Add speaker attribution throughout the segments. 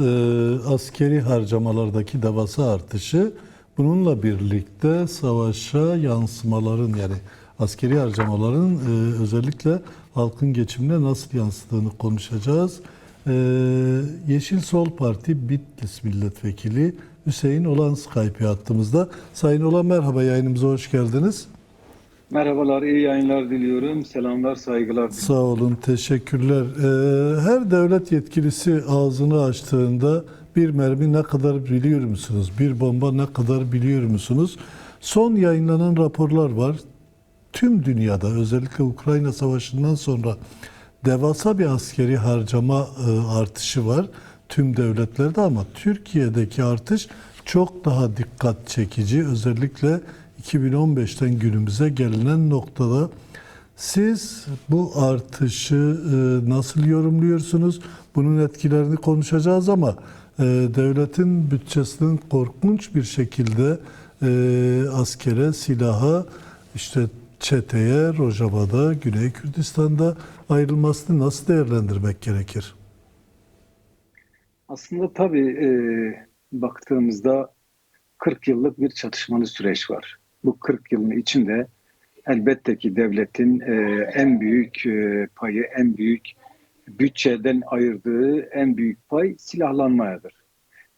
Speaker 1: e, askeri harcamalardaki devasa artışı bununla birlikte savaşa yansımaların yani askeri harcamaların e, özellikle halkın geçimine nasıl yansıdığını konuşacağız. E, Yeşil Sol Parti Bitlis Milletvekili Hüseyin Olan Skype hattımızda. Sayın Olan merhaba yayınımıza hoş geldiniz.
Speaker 2: Merhabalar, iyi yayınlar diliyorum. Selamlar, saygılar diliyorum.
Speaker 1: Sağ olun, teşekkürler. Ee, her devlet yetkilisi ağzını açtığında bir mermi ne kadar biliyor musunuz? Bir bomba ne kadar biliyor musunuz? Son yayınlanan raporlar var. Tüm dünyada özellikle Ukrayna Savaşı'ndan sonra devasa bir askeri harcama e, artışı var. Tüm devletlerde ama Türkiye'deki artış çok daha dikkat çekici. Özellikle 2015'ten günümüze gelinen noktada siz bu artışı e, nasıl yorumluyorsunuz? Bunun etkilerini konuşacağız ama e, devletin bütçesinin korkunç bir şekilde e, askere, silaha, işte çeteye, Rojava'da, Güney Kürdistan'da ayrılmasını nasıl değerlendirmek gerekir?
Speaker 2: Aslında tabii e, baktığımızda 40 yıllık bir çatışmalı süreç var. Bu 40 yılın içinde elbette ki devletin e, en büyük e, payı, en büyük bütçeden ayırdığı en büyük pay silahlanmayadır.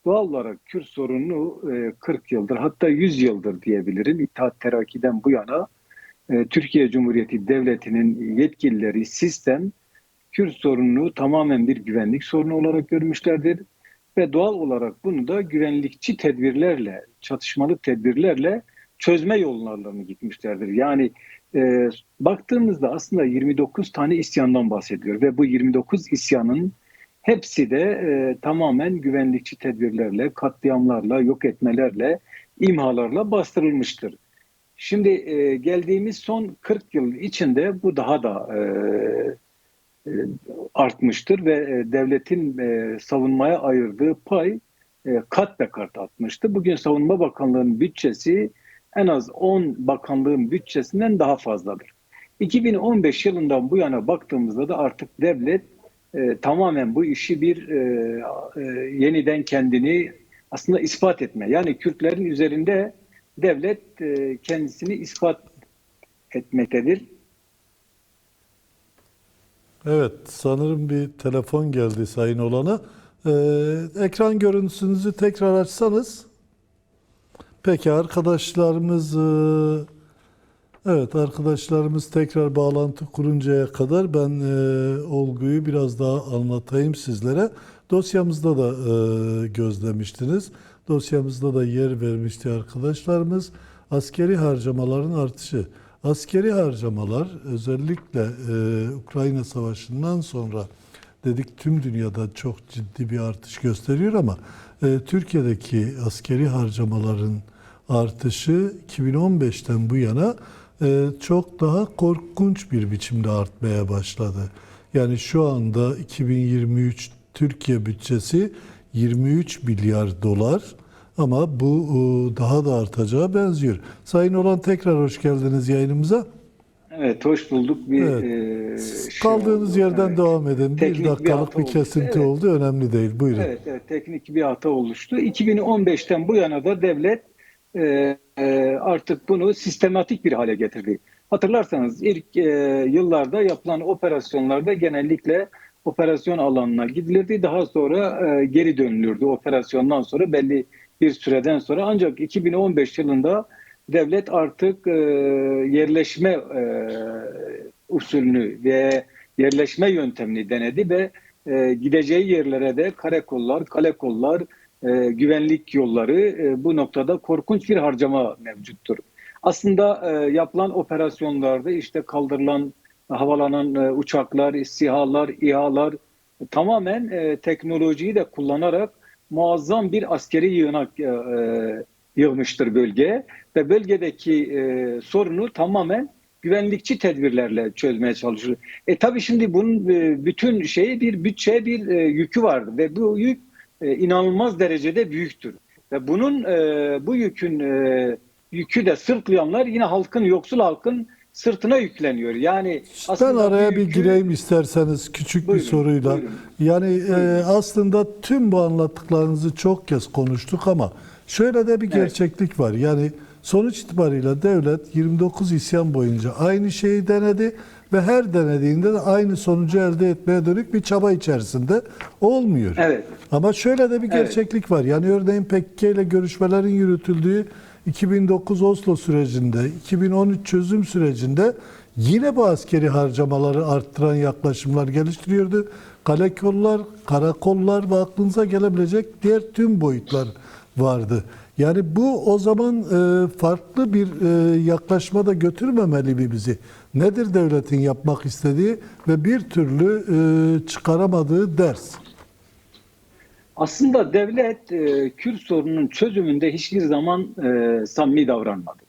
Speaker 2: Doğal olarak Kürt sorununu e, 40 yıldır hatta 100 yıldır diyebilirim İttihat Terakki'den bu yana e, Türkiye Cumhuriyeti Devleti'nin yetkilileri sistem Kürt sorununu tamamen bir güvenlik sorunu olarak görmüşlerdir ve doğal olarak bunu da güvenlikçi tedbirlerle, çatışmalı tedbirlerle çözme yollarına gitmişlerdir. Yani e, baktığımızda aslında 29 tane isyandan bahsediyor ve bu 29 isyanın hepsi de e, tamamen güvenlikçi tedbirlerle, katliamlarla, yok etmelerle, imhalarla bastırılmıştır. Şimdi e, geldiğimiz son 40 yıl içinde bu daha da e, e, artmıştır ve e, devletin e, savunmaya ayırdığı pay kat be kat artmıştı. Bugün Savunma Bakanlığı'nın bütçesi en az 10 bakanlığın bütçesinden daha fazladır. 2015 yılından bu yana baktığımızda da artık devlet e, tamamen bu işi bir e, e, yeniden kendini aslında ispat etme. Yani Kürtlerin üzerinde devlet e, kendisini ispat etmektedir.
Speaker 1: Evet, sanırım bir telefon geldi Sayın Olan'a. Ee, ekran görüntüsünüzü tekrar açsanız. Peki arkadaşlarımız e, evet arkadaşlarımız tekrar bağlantı kuruncaya kadar ben e, olguyu biraz daha anlatayım sizlere. Dosyamızda da e, gözlemiştiniz. Dosyamızda da yer vermişti arkadaşlarımız. Askeri harcamaların artışı. Askeri harcamalar özellikle e, Ukrayna Savaşı'ndan sonra dedik tüm dünyada çok ciddi bir artış gösteriyor ama e, Türkiye'deki askeri harcamaların artışı 2015'ten bu yana e, çok daha korkunç bir biçimde artmaya başladı. Yani şu anda 2023 Türkiye bütçesi 23 milyar dolar. Ama bu e, daha da artacağı benziyor. Sayın Olan tekrar hoş geldiniz yayınımıza.
Speaker 2: Evet, hoş bulduk. Bir
Speaker 1: Evet.
Speaker 2: e,
Speaker 1: Siz
Speaker 2: şey
Speaker 1: Kaldığınız
Speaker 2: oldu.
Speaker 1: yerden
Speaker 2: Evet.
Speaker 1: devam edin.
Speaker 2: Teknik
Speaker 1: bir
Speaker 2: bir
Speaker 1: dakikalık bir
Speaker 2: oldu.
Speaker 1: kesinti
Speaker 2: Evet.
Speaker 1: oldu. Önemli değil. Buyurun.
Speaker 2: Evet, evet, teknik bir hata oluştu. 2015'ten bu yana da devlet e, e, artık bunu sistematik bir hale getirdi. Hatırlarsanız ilk e, yıllarda yapılan operasyonlarda genellikle operasyon alanına gidilirdi. Daha sonra e, geri dönülürdü operasyondan sonra belli bir süreden sonra. Ancak 2015 yılında devlet artık e, yerleşme e, usulünü ve yerleşme yöntemini denedi ve e, gideceği yerlere de karakollar, kalekollar, e, güvenlik yolları e, bu noktada korkunç bir harcama mevcuttur. Aslında e, yapılan operasyonlarda işte kaldırılan, havalanan e, uçaklar, SİHA'lar, İHA'lar tamamen e, teknolojiyi de kullanarak muazzam bir askeri yığınak e, e, yığmıştır bölgeye ve bölgedeki e, sorunu tamamen güvenlikçi tedbirlerle çözmeye çalışır. E tabii şimdi bunun e, bütün şeyi bir bütçe bir e, yükü var ve bu yük e, inanılmaz derecede büyüktür. Ve bunun e, bu yükün e, yükü de sırtlayanlar yine halkın yoksul halkın sırtına yükleniyor. Yani
Speaker 1: Ben araya bir
Speaker 2: yükü-
Speaker 1: gireyim isterseniz küçük
Speaker 2: Buyurun,
Speaker 1: bir soruyla.
Speaker 2: buyurun.
Speaker 1: Yani e, aslında tüm bu anlattıklarınızı çok kez konuştuk ama şöyle de bir
Speaker 2: Evet.
Speaker 1: gerçeklik var. Yani sonuç itibariyle devlet 29 isyan boyunca aynı şeyi denedi ve her denediğinde de aynı sonucu elde etmeye dönük bir çaba içerisinde olmuyor.
Speaker 2: Evet.
Speaker 1: Ama şöyle de bir
Speaker 2: Evet.
Speaker 1: gerçeklik var. Yani örneğin PKK ile görüşmelerin yürütüldüğü 2009 Oslo sürecinde, 2013 çözüm sürecinde yine bu askeri harcamaları arttıran yaklaşımlar geliştiriyordu. Kalekollar, karakollar ve aklınıza gelebilecek diğer tüm boyutlar vardı. Yani bu o zaman e, farklı bir e, yaklaşma da götürmemeli mi bizi? Nedir devletin yapmak istediği ve bir türlü e, çıkaramadığı ders?
Speaker 2: Aslında devlet e, Kürt sorununun çözümünde hiçbir zaman e, samimi davranmadı.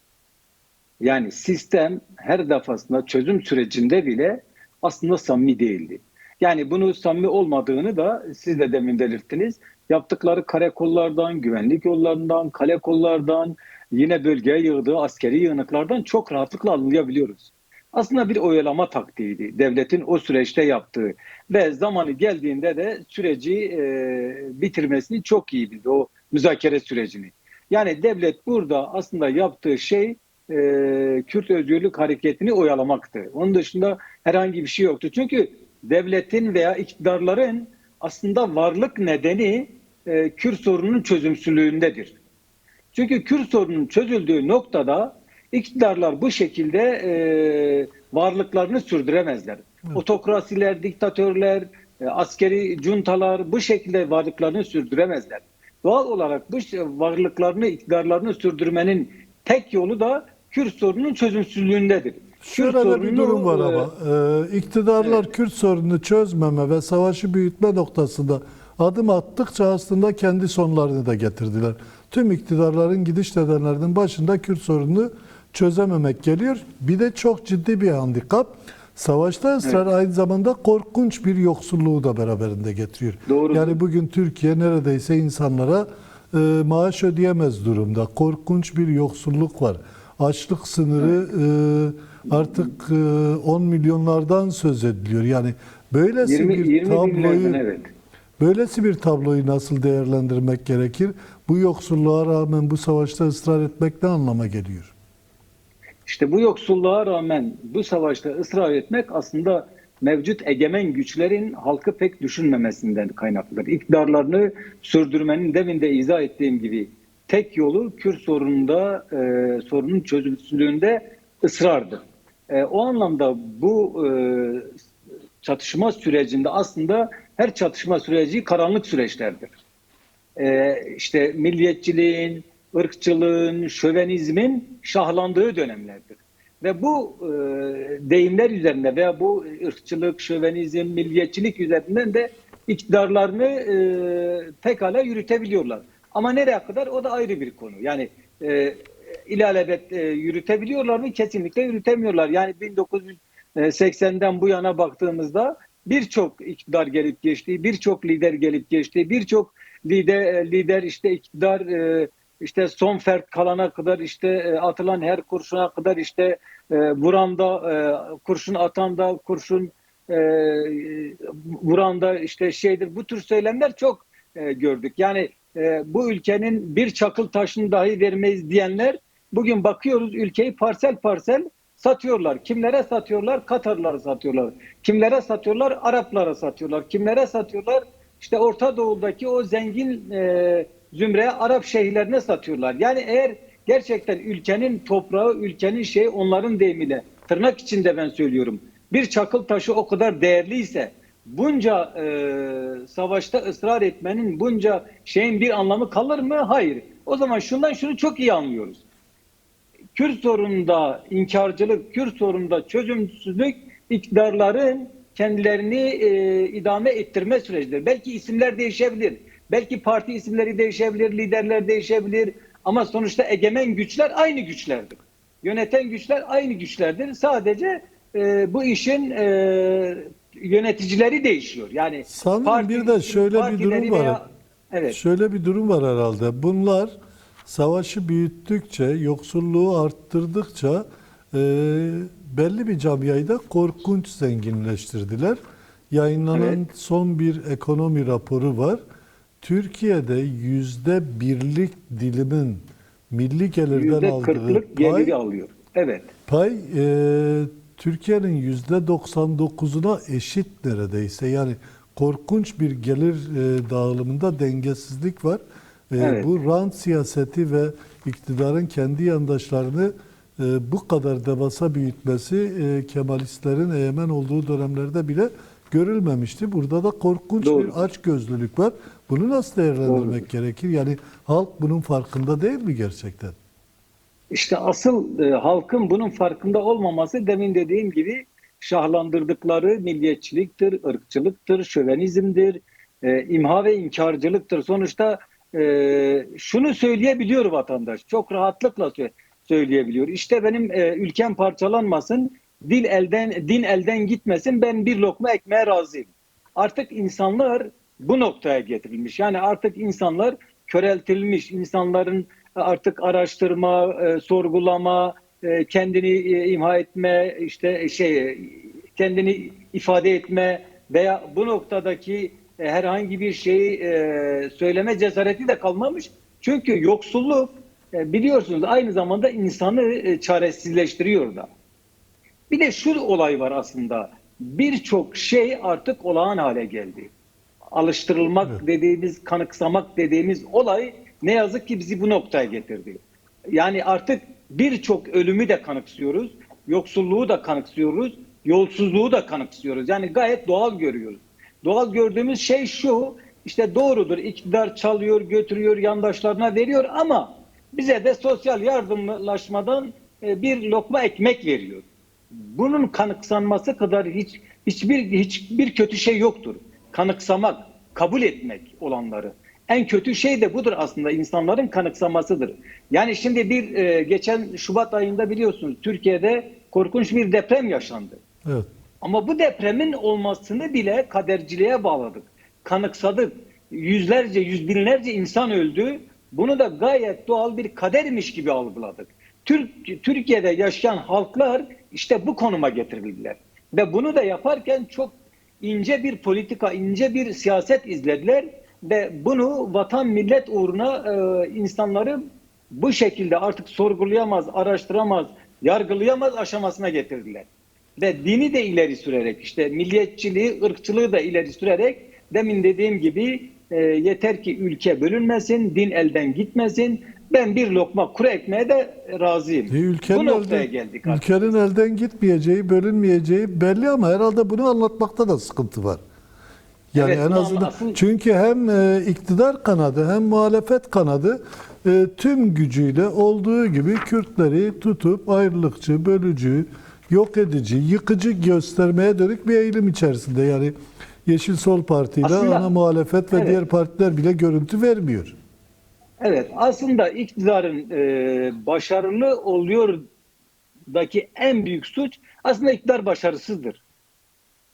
Speaker 2: Yani sistem her defasında çözüm sürecinde bile aslında samimi değildi. Yani bunu samimi olmadığını da siz de demin belirttiniz. Yaptıkları karakollardan, güvenlik yollarından, kale kollardan, yine bölgeye yığdığı askeri yığınaklardan çok rahatlıkla anlayabiliyoruz. Aslında bir oyalama taktiğiydi devletin o süreçte yaptığı ve zamanı geldiğinde de süreci e, bitirmesini çok iyi bildi o müzakere sürecini. Yani devlet burada aslında yaptığı şey e, Kürt Özgürlük Hareketi'ni oyalamaktı. Onun dışında herhangi bir şey yoktu. Çünkü devletin veya iktidarların aslında varlık nedeni e, Kürt sorununun çözümsüzlüğündedir. Çünkü Kürt sorunun çözüldüğü noktada iktidarlar bu şekilde e, varlıklarını sürdüremezler. Otokrasiler, diktatörler, e, askeri juntalar bu şekilde varlıklarını sürdüremezler. Doğal olarak bu varlıklarını, iktidarlarını sürdürmenin tek yolu da Kürt sorunun çözümsüzlüğündedir.
Speaker 1: Şöyle de bir durum var
Speaker 2: e,
Speaker 1: ama e, iktidarlar Kürt sorununu çözmeme ve savaşı büyütme noktasında adım attıkça aslında kendi sonlarını da getirdiler. Tüm iktidarların gidiş nedenlerinin başında Kürt sorununu çözememek geliyor. Bir de çok ciddi bir handikap. Savaşta ısrar aynı zamanda korkunç bir yoksulluğu da beraberinde getiriyor.
Speaker 2: Doğrudur.
Speaker 1: Yani bugün Türkiye neredeyse insanlara e, maaş ödeyemez durumda. Korkunç bir yoksulluk var. Açlık sınırı e, artık e, 10 milyonlardan söz ediliyor. Yani böylesi
Speaker 2: 20,
Speaker 1: bir
Speaker 2: 20
Speaker 1: tabloyu
Speaker 2: evet.
Speaker 1: böylesi bir tabloyu nasıl değerlendirmek gerekir? Bu yoksulluğa rağmen bu savaşta ısrar etmek ne anlama geliyor?
Speaker 2: İşte bu yoksulluğa rağmen bu savaşta ısrar etmek aslında mevcut egemen güçlerin halkı pek düşünmemesinden kaynaklıdır. İktidarlarını sürdürmenin demin de izah ettiğim gibi tek yolu Kürt sorununda e, sorunun çözümsüzlüğünde ısrardır. E, o anlamda bu e, çatışma sürecinde aslında her çatışma süreci karanlık süreçlerdir e, işte milliyetçiliğin, ırkçılığın, şövenizmin şahlandığı dönemlerdir. Ve bu e, deyimler üzerinde veya bu ırkçılık, şövenizm, milliyetçilik üzerinden de iktidarlarını e, pekala yürütebiliyorlar. Ama nereye kadar o da ayrı bir konu. Yani e, ilelebet e, yürütebiliyorlar mı? Kesinlikle yürütemiyorlar. Yani 1980'den bu yana baktığımızda birçok iktidar gelip geçti, birçok lider gelip geçti, birçok lider lider işte iktidar e, işte son fert kalana kadar işte e, atılan her kurşuna kadar işte e, vuranda e, kurşun atanda kurşun e, vuranda işte şeydir bu tür söylemler çok e, gördük. Yani e, bu ülkenin bir çakıl taşını dahi vermeyiz diyenler bugün bakıyoruz ülkeyi parsel parsel satıyorlar. Kimlere satıyorlar? Katarlara satıyorlar. Kimlere satıyorlar? Araplara satıyorlar. Kimlere satıyorlar? İşte Orta Doğu'daki o zengin e, zümreye Arap şehirlerine satıyorlar. Yani eğer gerçekten ülkenin toprağı, ülkenin şey onların deyimiyle tırnak içinde ben söylüyorum. Bir çakıl taşı o kadar değerliyse bunca e, savaşta ısrar etmenin bunca şeyin bir anlamı kalır mı? Hayır. O zaman şundan şunu çok iyi anlıyoruz. Kürt sorununda inkarcılık, Kürt sorununda çözümsüzlük iktidarların kendilerini e, idame ettirme sürecidir. Belki isimler değişebilir. Belki parti isimleri değişebilir, liderler değişebilir. Ama sonuçta egemen güçler aynı güçlerdir. Yöneten güçler aynı güçlerdir. Sadece e, bu işin e, yöneticileri değişiyor. Yani
Speaker 1: Sanırım bir de şöyle bir durum var.
Speaker 2: veya- evet.
Speaker 1: Şöyle bir durum var herhalde. Bunlar savaşı büyüttükçe, yoksulluğu arttırdıkça e, belli bir camiayı da korkunç zenginleştirdiler. Yayınlanan
Speaker 2: Evet.
Speaker 1: son bir ekonomi raporu var. Türkiye'de yüzde birlik dilimin milli gelirden aldığı pay,
Speaker 2: alıyor. Evet.
Speaker 1: pay e, Türkiye'nin yüzde 99'una eşit neredeyse. Yani korkunç bir gelir e, dağılımında dengesizlik var. E,
Speaker 2: Evet.
Speaker 1: Bu rant siyaseti ve iktidarın kendi yandaşlarını e, bu kadar devasa büyütmesi e, Kemalistlerin egemen olduğu dönemlerde bile görülmemişti. Burada da korkunç
Speaker 2: Doğru.
Speaker 1: bir açgözlülük var. Bunu nasıl değerlendirmek
Speaker 2: Doğrudur.
Speaker 1: gerekir? Yani halk bunun farkında değil mi gerçekten?
Speaker 2: İşte asıl e, halkın bunun farkında olmaması demin dediğim gibi şahlandırdıkları milliyetçiliktir, ırkçılıktır, şövenizmdir, e, imha ve inkarcılıktır. Sonuçta e, şunu söyleyebiliyor vatandaş, çok rahatlıkla sö- söyleyebiliyor. İşte benim e, ülkem parçalanmasın, dil elden din elden gitmesin, ben bir lokma ekmeğe razıyım. Artık insanlar bu noktaya getirilmiş. Yani artık insanlar köreltilmiş. İnsanların artık araştırma, e, sorgulama, e, kendini e, imha etme, işte şey e, kendini ifade etme veya bu noktadaki e, herhangi bir şeyi e, söyleme cesareti de kalmamış. Çünkü yoksulluk e, biliyorsunuz aynı zamanda insanı e, çaresizleştiriyor da. Bir de şu olay var aslında. Birçok şey artık olağan hale geldi. Alıştırılmak
Speaker 1: Evet.
Speaker 2: dediğimiz, kanıksamak dediğimiz olay ne yazık ki bizi bu noktaya getirdi. Yani artık birçok ölümü de kanıksıyoruz, yoksulluğu da kanıksıyoruz, yolsuzluğu da kanıksıyoruz. Yani gayet doğal görüyoruz. Doğal gördüğümüz şey şu, işte doğrudur iktidar çalıyor, götürüyor, yandaşlarına veriyor ama bize de sosyal yardımlaşmadan e, bir lokma ekmek veriyor bunun kanıksanması kadar hiç hiçbir hiçbir kötü şey yoktur. Kanıksamak, kabul etmek olanları. En kötü şey de budur aslında insanların kanıksamasıdır. Yani şimdi bir e, geçen Şubat ayında biliyorsunuz Türkiye'de korkunç bir deprem yaşandı.
Speaker 1: Evet.
Speaker 2: Ama bu depremin olmasını bile kaderciliğe bağladık. Kanıksadık. Yüzlerce, yüz binlerce insan öldü. Bunu da gayet doğal bir kadermiş gibi algıladık. Türk, Türkiye'de yaşayan halklar işte bu konuma getirildiler. Ve bunu da yaparken çok ince bir politika, ince bir siyaset izlediler. Ve bunu vatan millet uğruna e, insanları bu şekilde artık sorgulayamaz, araştıramaz, yargılayamaz aşamasına getirdiler ve dini de ileri sürerek işte milliyetçiliği, ırkçılığı da ileri sürerek demin dediğim gibi e, yeter ki ülke bölünmesin, din elden gitmesin. Ben bir lokma kuru ekmeğe de razıyım.
Speaker 1: E, ülkenin
Speaker 2: Bu noktaya
Speaker 1: elden,
Speaker 2: geldik artık.
Speaker 1: ülkenin elden gitmeyeceği, bölünmeyeceği belli ama herhalde bunu anlatmakta da sıkıntı var. Yani
Speaker 2: Evet,
Speaker 1: en azından
Speaker 2: aslında-
Speaker 1: çünkü hem e, iktidar kanadı hem muhalefet kanadı e, tüm gücüyle olduğu gibi Kürtleri tutup ayrılıkçı, bölücü, yok edici, yıkıcı göstermeye dönük bir eğilim içerisinde. Yani Yeşil Sol Parti ile
Speaker 2: Aslında-
Speaker 1: ana muhalefet ve
Speaker 2: Evet.
Speaker 1: diğer partiler bile görüntü vermiyor.
Speaker 2: Evet aslında iktidarın e, başarılı oluyor daki en büyük suç aslında iktidar başarısızdır.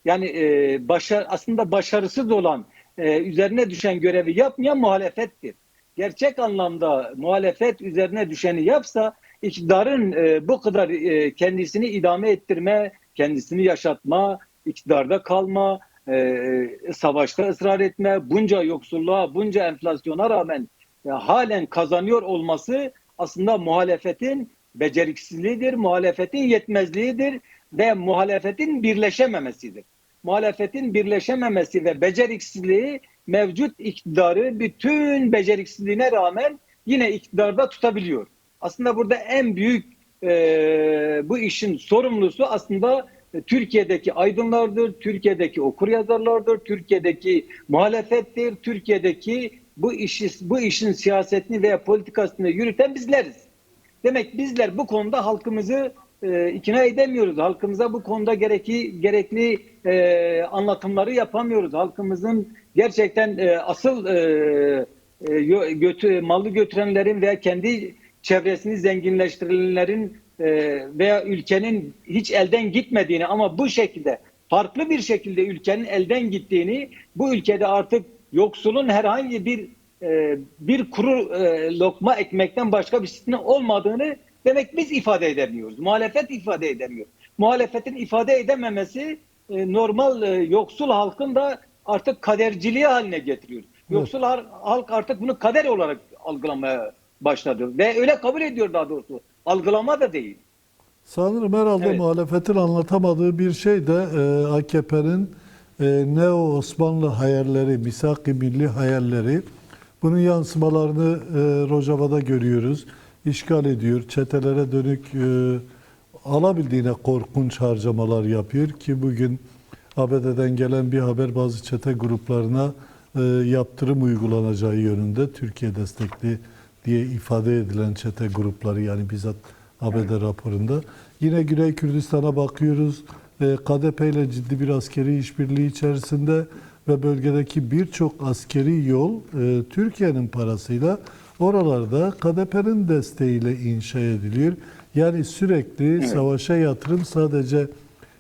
Speaker 2: Yani e, başar aslında başarısız olan e, üzerine düşen görevi yapmayan muhalefettir. Gerçek anlamda muhalefet üzerine düşeni yapsa iktidarın e, bu kadar e, kendisini idame ettirme, kendisini yaşatma, iktidarda kalma, e, savaşta ısrar etme, bunca yoksulluğa, bunca enflasyona rağmen e, halen kazanıyor olması aslında muhalefetin beceriksizliğidir, muhalefetin yetmezliğidir ve muhalefetin birleşememesidir. Muhalefetin birleşememesi ve beceriksizliği mevcut iktidarı bütün beceriksizliğine rağmen yine iktidarda tutabiliyor. Aslında burada en büyük e, bu işin sorumlusu aslında e, Türkiye'deki aydınlardır, Türkiye'deki okuryazarlardır, Türkiye'deki muhalefettir, Türkiye'deki bu işi bu işin siyasetini veya politikasını yürüten bizleriz. Demek bizler bu konuda halkımızı e, ikna edemiyoruz. Halkımıza bu konuda gerekli gerekli e, anlatımları yapamıyoruz. Halkımızın gerçekten e, asıl e, e, götü, malı götürenlerin veya kendi çevresini zenginleştirenlerin e, veya ülkenin hiç elden gitmediğini ama bu şekilde farklı bir şekilde ülkenin elden gittiğini, bu ülkede artık yoksulun herhangi bir e, bir kuru e, lokma ekmekten başka bir şeyinin olmadığını Demek biz ifade edemiyoruz. Muhalefet ifade edemiyor. Muhalefetin ifade edememesi e, normal e, yoksul halkın da artık kaderciliği haline getiriyor. Yoksul halk artık bunu kader olarak algılamaya başladı ve öyle kabul ediyor daha doğrusu. Algılama da değil.
Speaker 1: Sanırım herhalde
Speaker 2: Evet.
Speaker 1: muhalefetin anlatamadığı bir şey de e, AKP'nin e, neo Osmanlı hayalleri, misak-ı milli hayalleri. Bunun yansımalarını e, Rojava'da görüyoruz. İşgal ediyor, çetelere dönük e, alabildiğine korkunç harcamalar yapıyor ki bugün ABD'den gelen bir haber bazı çete gruplarına e, yaptırım uygulanacağı yönünde Türkiye destekli diye ifade edilen çete grupları yani bizzat ABD raporunda. Yine Güney Kürdistan'a bakıyoruz. E, KDP ile ciddi bir askeri işbirliği içerisinde ve bölgedeki birçok askeri yol e, Türkiye'nin parasıyla oralarda KDP'nin desteğiyle inşa ediliyor. Yani sürekli savaşa yatırım sadece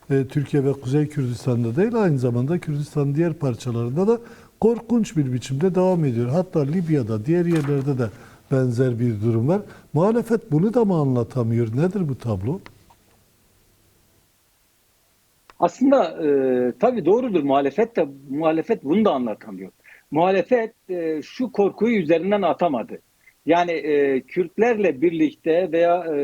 Speaker 1: e, Türkiye ve Kuzey Kürdistan'da değil aynı zamanda Kürdistan'ın diğer parçalarında da korkunç bir biçimde devam ediyor. Hatta Libya'da diğer yerlerde de benzer bir durum var. Muhalefet bunu da mı anlatamıyor? Nedir bu tablo?
Speaker 2: Aslında e, tabii doğrudur muhalefet de muhalefet bunu da anlatamıyor. Muhalefet e, şu korkuyu üzerinden atamadı. Yani e, Kürtlerle birlikte veya e,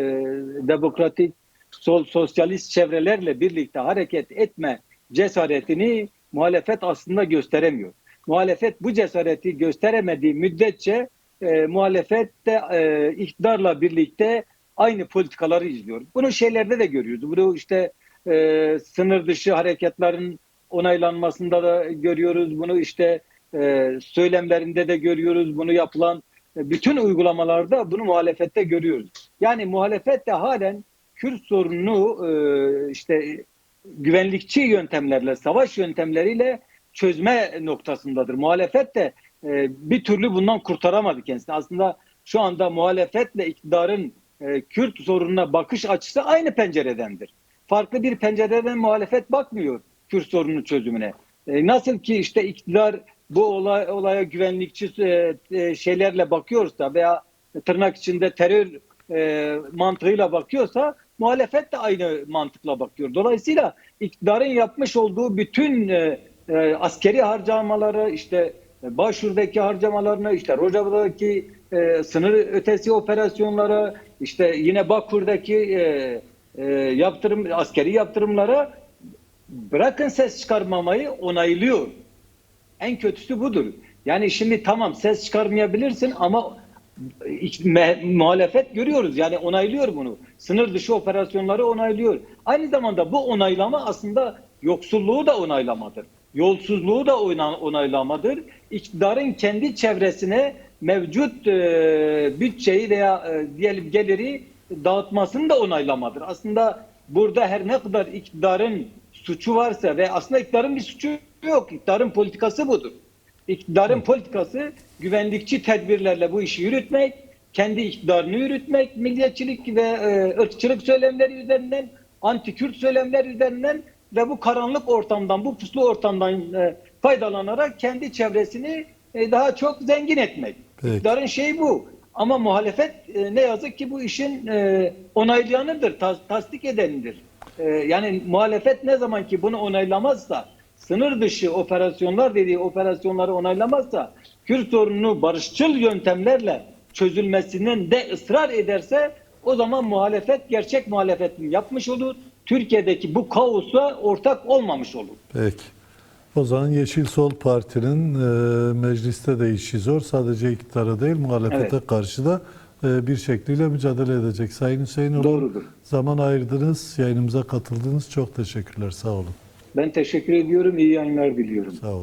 Speaker 2: demokratik sol sosyalist çevrelerle birlikte hareket etme cesaretini muhalefet aslında gösteremiyor. Muhalefet bu cesareti gösteremediği müddetçe e, muhalefet de e, iktidarla birlikte aynı politikaları izliyor. Bunu şeylerde de görüyoruz. Bunu işte e, sınır dışı hareketlerin onaylanmasında da görüyoruz. Bunu işte e, söylemlerinde de görüyoruz. Bunu yapılan bütün uygulamalarda bunu muhalefette görüyoruz. Yani muhalefet de halen Kürt sorununu e, işte güvenlikçi yöntemlerle, savaş yöntemleriyle çözme noktasındadır. Muhalefet de e, bir türlü bundan kurtaramadı kendisini. Aslında şu anda muhalefetle iktidarın e, Kürt sorununa bakış açısı aynı penceredendir. Farklı bir pencereden muhalefet bakmıyor Kürt sorunun çözümüne. E, nasıl ki işte iktidar bu olay, olaya güvenlikçi e, e, şeylerle bakıyorsa veya tırnak içinde terör e, mantığıyla bakıyorsa muhalefet de aynı mantıkla bakıyor. Dolayısıyla iktidarın yapmış olduğu bütün askeri harcamaları işte Başur'daki harcamalarını işte Rojava'daki sınır ötesi operasyonlara işte yine Bakur'daki e, yaptırım askeri yaptırımlara bırakın ses çıkarmamayı onaylıyor. En kötüsü budur. Yani şimdi tamam ses çıkarmayabilirsin ama muhalefet görüyoruz yani onaylıyor bunu. Sınır dışı operasyonları onaylıyor. Aynı zamanda bu onaylama aslında yoksulluğu da onaylamadır. Yolsuzluğu da onaylamadır. İktidarın kendi çevresine mevcut e, bütçeyi veya e, diyelim geliri dağıtmasını da onaylamadır. Aslında burada her ne kadar iktidarın suçu varsa ve aslında iktidarın bir suçu yok. İktidarın politikası budur. İktidarın politikası güvenlikçi tedbirlerle bu işi yürütmek, kendi iktidarını yürütmek, milliyetçilik ve e, ırkçılık söylemleri üzerinden, anti-Kürt söylemler üzerinden ve bu karanlık ortamdan, bu puslu ortamdan e, faydalanarak kendi çevresini e, daha çok zengin etmek.
Speaker 1: Peki.
Speaker 2: İktidarın şeyi bu. Ama muhalefet e, ne yazık ki bu işin e, onaylayanıdır, tas- tasdik edenidir. E, yani muhalefet ne zaman ki bunu onaylamazsa, sınır dışı operasyonlar dediği operasyonları onaylamazsa, Kürt sorununu barışçıl yöntemlerle çözülmesinden de ısrar ederse o zaman muhalefet gerçek muhalefetini yapmış olur. Türkiye'deki bu kaosa ortak olmamış olur.
Speaker 1: Peki. O zaman Yeşil Sol Parti'nin e, mecliste de işi zor. Sadece iktidara değil muhalefete
Speaker 2: Evet.
Speaker 1: karşı da e, bir şekliyle mücadele edecek. Sayın Hüseyin
Speaker 2: Doğrudur.
Speaker 1: zaman ayırdınız, yayınımıza katıldınız. Çok teşekkürler. Sağ olun.
Speaker 2: Ben teşekkür ediyorum. İyi yayınlar diliyorum.
Speaker 1: Sağ olun.